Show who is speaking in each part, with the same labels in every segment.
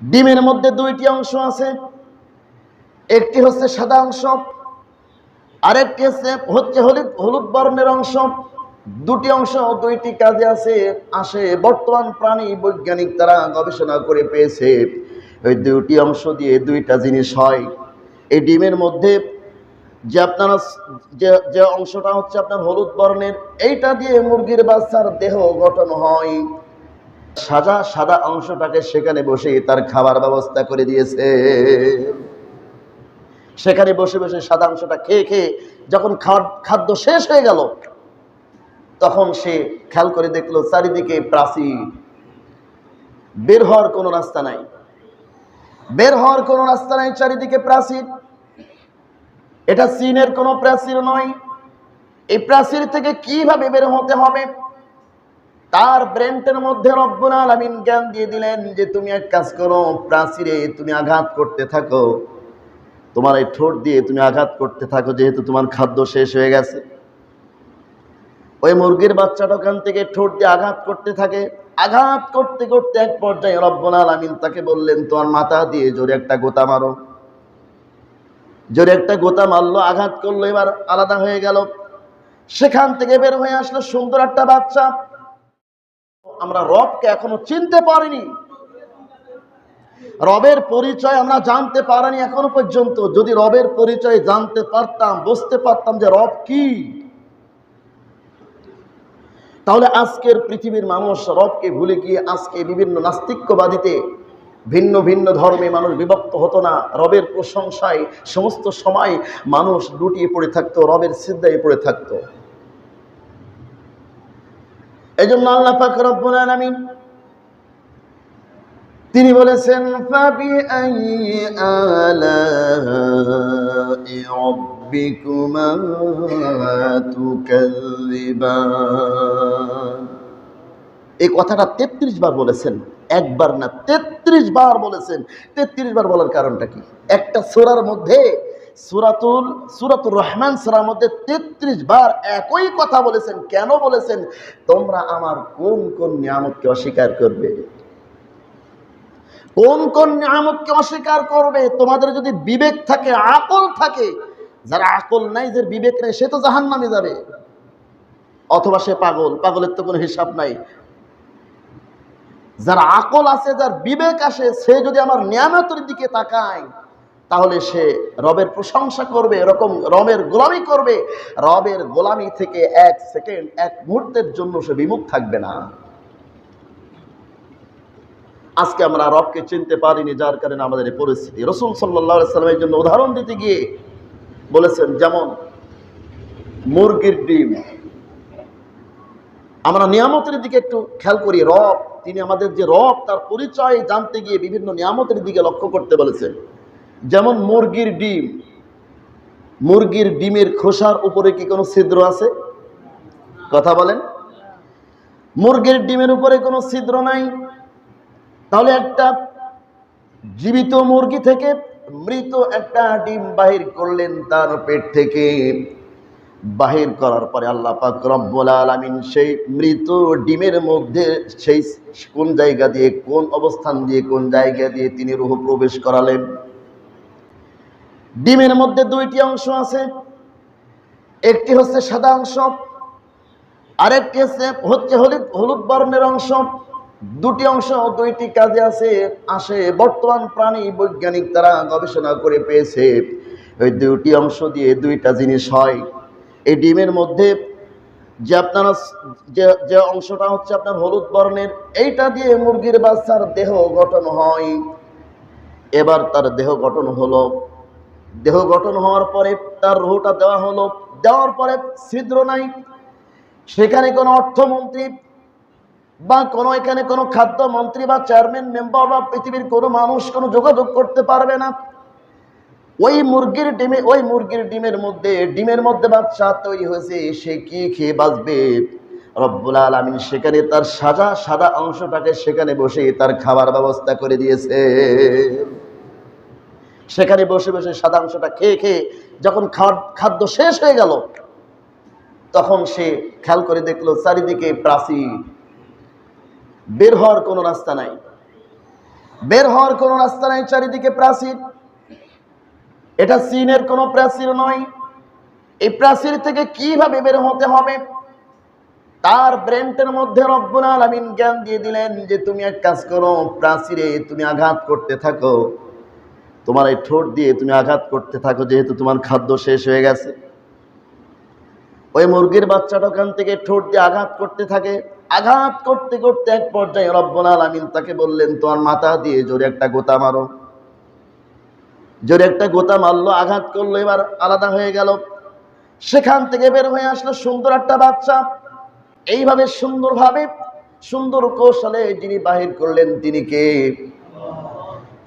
Speaker 1: ডিমের মধ্যে দুইটি অংশ আছে, একটি হচ্ছে সাদা অংশ, আরেকটি হচ্ছে হচ্ছে হলুদ হলুদ বর্ণের অংশ। দুটি অংশ দুইটি কাজে আছে, আসে বর্তমান প্রাণী বৈজ্ঞানিক তারা গবেষণা করে পেয়েছে। ওই দুটি অংশ দিয়ে দুইটা জিনিস হয়। এই ডিমের মধ্যে যে আপনারা যে যে অংশটা হচ্ছে আপনার হলুদ বর্ণের, এইটা দিয়ে মুরগির বাচ্চার দেহ গঠন হয়। সাদা সাদা অংশটাকে সেখানে বসে তার খাবার ব্যবস্থা করে দিয়েছে। সেখানে বসে বসে সাদা অংশটা খেয়ে খেয়ে যখন খাদ- খাদ্য শেষ হয়ে গেল, তখন সে খেয়াল করে দেখল চারিদিকে প্রাচীর বের হওয়ার কোনো রাস্তা নাই। বের হওয়ার কোনো রাস্তা নাই চারিদিকে প্রাচীর এটা চীনের কোনো প্রাচীর নয়। এই প্রাচীর থেকে কীভাবে বের হতে হবে? তার ব্রেনটের মধ্যে রব্বুল আলামিন জ্ঞান দিয়ে দিলেন যে, তুমি এক কাজ করো, প্রাচীরে তুমি আঘাত করতে থাকো। তোমার এই ঠোঁট দিয়ে তুমি আঘাত করতে থাকো, যেহেতু তোমার খাদ্য শেষ হয়ে গেছে। ওই মুরগির বাচ্চাটা ওখান থেকে ঠোঁট দিয়ে আঘাত করতে থাকে। আঘাত করতে করতে এক পর্যায়ে রব্বুল আলামিন তাকে বললেন, তোমার মাথা দিয়ে জোরে একটা গোতা মারো। জোরে একটা গোতা মারলো, আঘাত করল, এবার আলাদা হয়ে গেল। সেখান থেকে বের হয়ে আসলো সুন্দর একটা বাচ্চা। আমরা রবকে এখনও চিনতে পারিনি। রবের পরিচয় আমরা জানতে পারিনি এখনও পর্যন্ত। যদি রবের পরিচয় জানতে পারতাম, বুঝতে পারতাম যে রব কি, তাহলে আজকের পৃথিবীর মানুষ রবকে ভুলে গিয়ে আজকে বিভিন্ন নাস্তিক্যবাদীতে ভিন্ন ভিন্ন ধর্মে মানুষ বিভক্ত হতো না। রবের প্রশংসায় সমস্ত সময় মানুষ লুটিয়ে পড়ে থাকতো, রবের সিদ্ধায় পড়ে থাকতো। এই জন্য আল্লাহ পাক আলামিন তিনি বলেছেন আই এই কথাটা 33 বার বলেছেন। একবার না 33 বার বলেছেন। 33 বার বলার কারণটা কি? একটা সোরার মধ্যে সূরাতুল, সূরাতুর রহমান সূরার মধ্যে 33 বার একই কথা বলেছেন। কেন বলেছেন? তোমরা আমার কোন কোন নিয়ামতকে অস্বীকার করবে? কোন কোন নিয়ামতকে অস্বীকার করবে? তোমাদের যদি বিবেক থাকে, আকল থাকে, যারা আকল নাই যে বিবেক নেই, সে তো জাহান নামে যাবে। অথবা সে পাগল, পাগলের তো কোনো হিসাব নাই। যার আকল আছে, যার বিবেক আসে সে যদি আমার নিয়ামতের দিকে তাকায় তাহলে সে রবের প্রশংসা করবে, এরকম রবের গোলামি করবে। রবের গোলামি থেকে এক সেকেন্ড, এক মুহূর্তের জন্য সে বিমুখ থাকবে না। আজকে আমরা রবকে চিনতে পারিনি, যার কারণে আমাদের এই পরিস্থিতি। রসুল সাল্লাহ সাল্লামের জন্য উদাহরণ দিতে গিয়ে বলেছেন, যেমন মুরগির ডিম। আমরা নিয়ামতের দিকে একটু খেয়াল করি, রব, তিনি আমাদের যে রব, তার পরিচয় জানতে গিয়ে বিভিন্ন নিয়ামতের দিকে লক্ষ্য করতে বলেছেন। যেমন মুরগির ডিম, মুরগির ডিমের খোসার উপরে কি কোনো ছিদ্র আছে? কথা বলেন। মুরগির ডিমের উপরে কোনো ছিদ্র নাই? তাহলে একটা জীবিত মুরগি থেকে মৃত একটা ডিম বাহির করলেন তার পেট থেকে। বাহির করার পরে আল্লাহ রব্বুল আলামিন সেই মৃত ডিমের মধ্যে সেই কোন জায়গা দিয়ে, কোন অবস্থান দিয়ে, কোন জায়গা দিয়ে তিনি রুহ প্রবেশ করালেন? ডিমের মধ্যে দুইটি অংশ আছে, একটি হচ্ছে সাদা অংশ, আরেকটি হচ্ছে হচ্ছে হলুদ হলুদ বর্ণের অংশ। দুটি অংশ দুইটি কাজে আছে, আসে বর্তমান প্রাণী বৈজ্ঞানিক তারা গবেষণা করে পেয়েছে। ওই দুটি অংশ দিয়ে দুইটা জিনিস হয়। এই ডিমের মধ্যে যে আপনারা যে যে অংশটা হচ্ছে আপনার হলুদ বর্ণের, এইটা দিয়ে মুরগির বাচ্চার দেহ গঠন হয়। এবার তার দেহ গঠন হলো দেহ গঠন হওয়ার পরে তার রোহটা দেওয়া হলো। দেওয়ার পরে ছিদ্র নাই। সেখানে কোনো অর্থমন্ত্রী বা কোনো এখানে কোনো খাদ্য মন্ত্রী বা চেয়ারম্যান, মেম্বার বা পৃথিবীর কোনো মানুষ কোনো যোগাযোগ করতে পারবে না। ওই মুরগির ডিমে, ওই মুরগির ডিমের মধ্যে ডিমের মধ্যে বাচ্চা তৈরি হয়েছে, সে কি খেয়ে বাঁচবে? রব্বুল আলমিন সেখানে তার সাজা, সাদা অংশটাকে সেখানে বসে তার খাবার ব্যবস্থা করে দিয়েছে। সেখানে বসে বসে সাদা অংশটা খেয়ে খেয়ে যখন খাদ- খাদ্য শেষ হয়ে গেল, তখন সে খেয়াল করে দেখল চারিদিকে প্রাচীর বের হওয়ার কোনো রাস্তা নাই। বের হওয়ার কোনো রাস্তা নাই চারিদিকে প্রাচীর এটা চীনের কোনো প্রাচীর নয়। এই প্রাচীর থেকে কীভাবে বের হতে হবে? তার ব্রেনটের মধ্যে রব্বুল আলামিন জ্ঞান দিয়ে দিলেন যে, তুমি এক কাজ করো, প্রাচীরে তুমি আঘাত করতে থাকো। তোমার এই ঠোঁট দিয়ে তুমি আঘাত করতে থাকো, যেহেতু তোমার খাদ্য শেষ হয়ে গেছে। ওই মুরগির বাচ্চাটা ওখান থেকে ঠোঁট দিয়ে আঘাত করতে থাকে। আঘাত করতে করতে এক পর্যায়ে রব্বুল আলামিন তাকে বললেন, তোমার মাথা দিয়ে জোরে একটা গোতা মারো। জোরে একটা গোতা মারলো, আঘাত করল, এবার আলাদা হয়ে গেল। সেখান থেকে বের হয়ে আসলো সুন্দর একটা বাচ্চা। এইভাবে সুন্দরভাবে, সুন্দর কৌশলে যিনি বাহির করলেন, তিনি কে?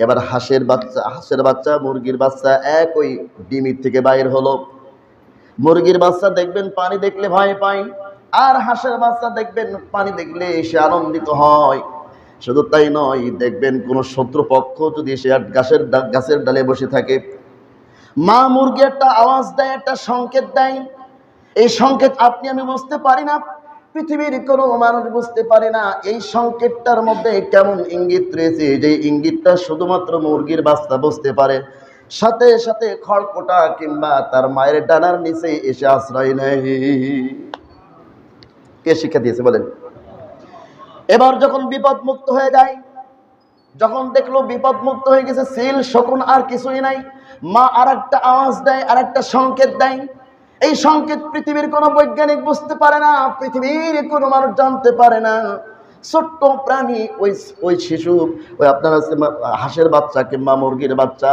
Speaker 1: এবার হাঁসের বাচ্চা হাঁসের বাচ্চা, মুরগির বাচ্চা এক ওই ডিমির থেকে বাইর হলো। মুরগির বাচ্চা দেখবেন পানি দেখলে ভয় পায়, আর হাঁসের বাচ্চা দেখবেন পানি দেখলে সে আনন্দিত হয়। শুধু তাই নয়, দেখবেন কোন শত্রুপক্ষ যদি সে গাছের গাছের ডালে বসে থাকে, মা মুরগি একটা আওয়াজ দেয়, একটা সংকেত দেয়। এই সংকেত আপনি, আমি বুঝতে পারি না পৃথিবীর কোনো মানুষ বুঝতে পারে না এই সংকেতটার মধ্যে কেমন ইঙ্গিত রয়েছে যে ইঙ্গিতটা শুধুমাত্র মুরগির বাচ্চা বুঝতে পারে। সাথে সাথে খড়কোটা কিংবা তার মায়ের ডানার নিচে এসে আশ্রয় নেয়। কে শিক্ষা দিয়েছে বলেন? এবার যখন বিপদ মুক্ত হয়ে যায়, যখন দেখল বিপদ মুক্ত হয়ে গেছে, সিল, শকুন আর কিছুই নাই। মা আর একটা আওয়াজ দেয় আর একটা সংকেত দেয়। এই সংকেত পৃথিবীর কোনো বৈজ্ঞানিক বুঝতে পারে না, পৃথিবীর কোনো মানুষ জানতে পারে না। ছোট্ট প্রাণী ওই ওই শিশু, ওই আপনার হাঁসের বাচ্চা কিংবা মুরগির বাচ্চা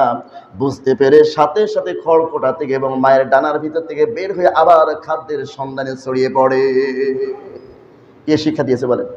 Speaker 1: বুঝতে পেরে সাথে সাথে খড়কোটা থেকে এবং মায়ের ডানার ভিতর থেকে বের হয়ে আবার খাদ্যের সন্ধানে ছড়িয়ে পড়ে। কে শিক্ষা দিয়েছে বলেন?